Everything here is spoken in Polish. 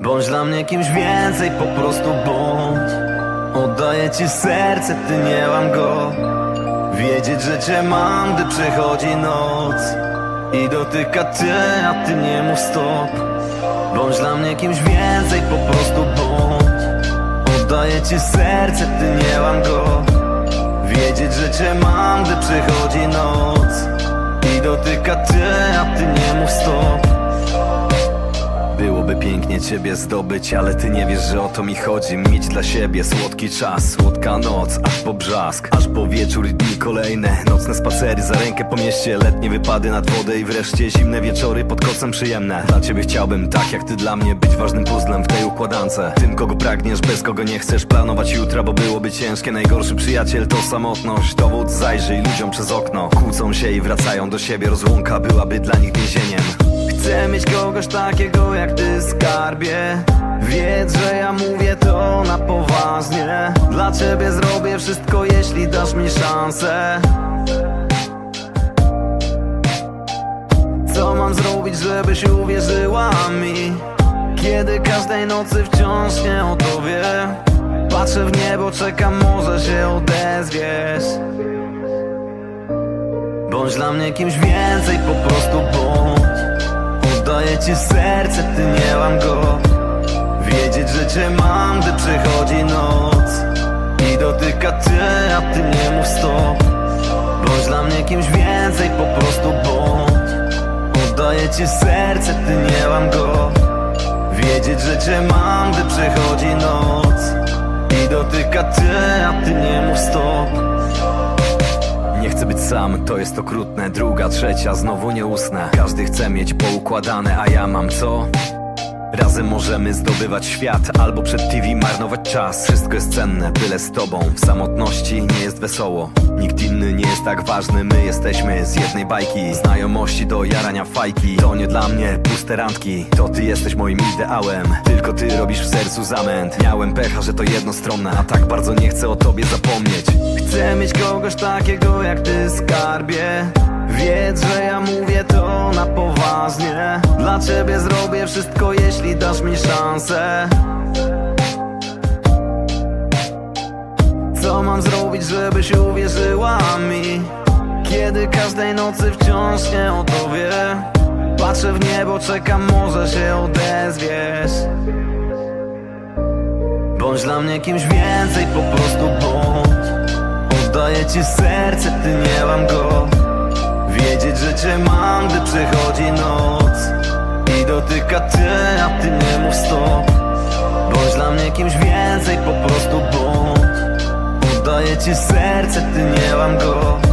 Bądź dla mnie kimś więcej, po prostu bądź. Oddaję ci serce, ty nie mam go. Wiedzieć, że cię mam, gdy przychodzi noc. I dotyka cię, a ty nie mów stop. Bądź dla mnie kimś więcej, po prostu bądź. Oddaję ci serce, ty nie mam go. Wiedzieć, że cię mam, gdy przychodzi noc. I dotyka cię, a ty nie mów stop Byłoby pięknie ciebie zdobyć, ale ty nie wiesz, że o to mi chodzi. Mieć dla siebie słodki czas, słodka noc, aż po brzask Aż po wieczór i dni kolejne. Nocne spacery za rękę po mieście Letnie wypady nad wodę i wreszcie zimne wieczory pod kocem przyjemne. Dla ciebie chciałbym, tak jak ty dla mnie, być ważnym puzzlem w tej układance. Tym, kogo pragniesz, bez kogo nie chcesz planować jutra, bo byłoby ciężkie. Najgorszy przyjaciel to samotność, dowód zajrzyj ludziom przez okno. Kłócą się i wracają do siebie, rozłąka byłaby dla nich więzieniem Chcę mieć kogoś takiego jak ty skarbie. Wiedz, że ja mówię to na poważnie. Dla ciebie zrobię wszystko, jeśli dasz mi szansę. Co mam zrobić, żebyś uwierzyła mi? Kiedy każdej nocy wciąż nie o to wie Patrzę w niebo, czekam, może się odezwiesz. Bądź dla mnie kimś więcej, po prostu bądź Oddaję ci serce, ty nie mam go. Wiedzieć, że cię mam, gdy przychodzi noc. I dotyka cię, a ty nie mów stop. Bądź dla mnie kimś więcej, po prostu bądź. Oddaję ci serce, ty nie mam go. Wiedzieć, że cię mam, gdy przychodzi noc. I dotyka cię, a ty nie mów stop chcę być sam, to jest okrutne Druga, trzecia, znowu nie usnę Każdy chce mieć poukładane, a ja mam co? Razem możemy zdobywać świat Albo przed TV marnować czas. Wszystko jest cenne, byle z tobą. W samotności nie jest wesoło. Nikt inny nie jest tak ważny. My jesteśmy z jednej bajki. Znajomości do jarania fajki. To nie dla mnie puste randki. To ty jesteś moim ideałem. Tylko ty robisz w sercu zamęt. Miałem pecha, że to jednostronne. A tak bardzo nie chcę o tobie zapomnieć. Chcę mieć kogoś takiego jak ty skarbie. Wiedz, że ja ciebie zrobię wszystko, jeśli dasz mi szansę. Co mam zrobić, żebyś uwierzyła mi? Kiedy każdej nocy wciąż nie o to wie Patrzę w niebo, czekam, może się odezwiesz. Bądź dla mnie kimś więcej, po prostu bądź. Oddaję ci serce, ty nie mam go. Wiedzieć, że cię mam, gdy przychodzi noc dotyka cię, a ty nie mów stop. Bądź dla mnie kimś więcej, po prostu bądź. Oddaję ci serce, ty nie mam go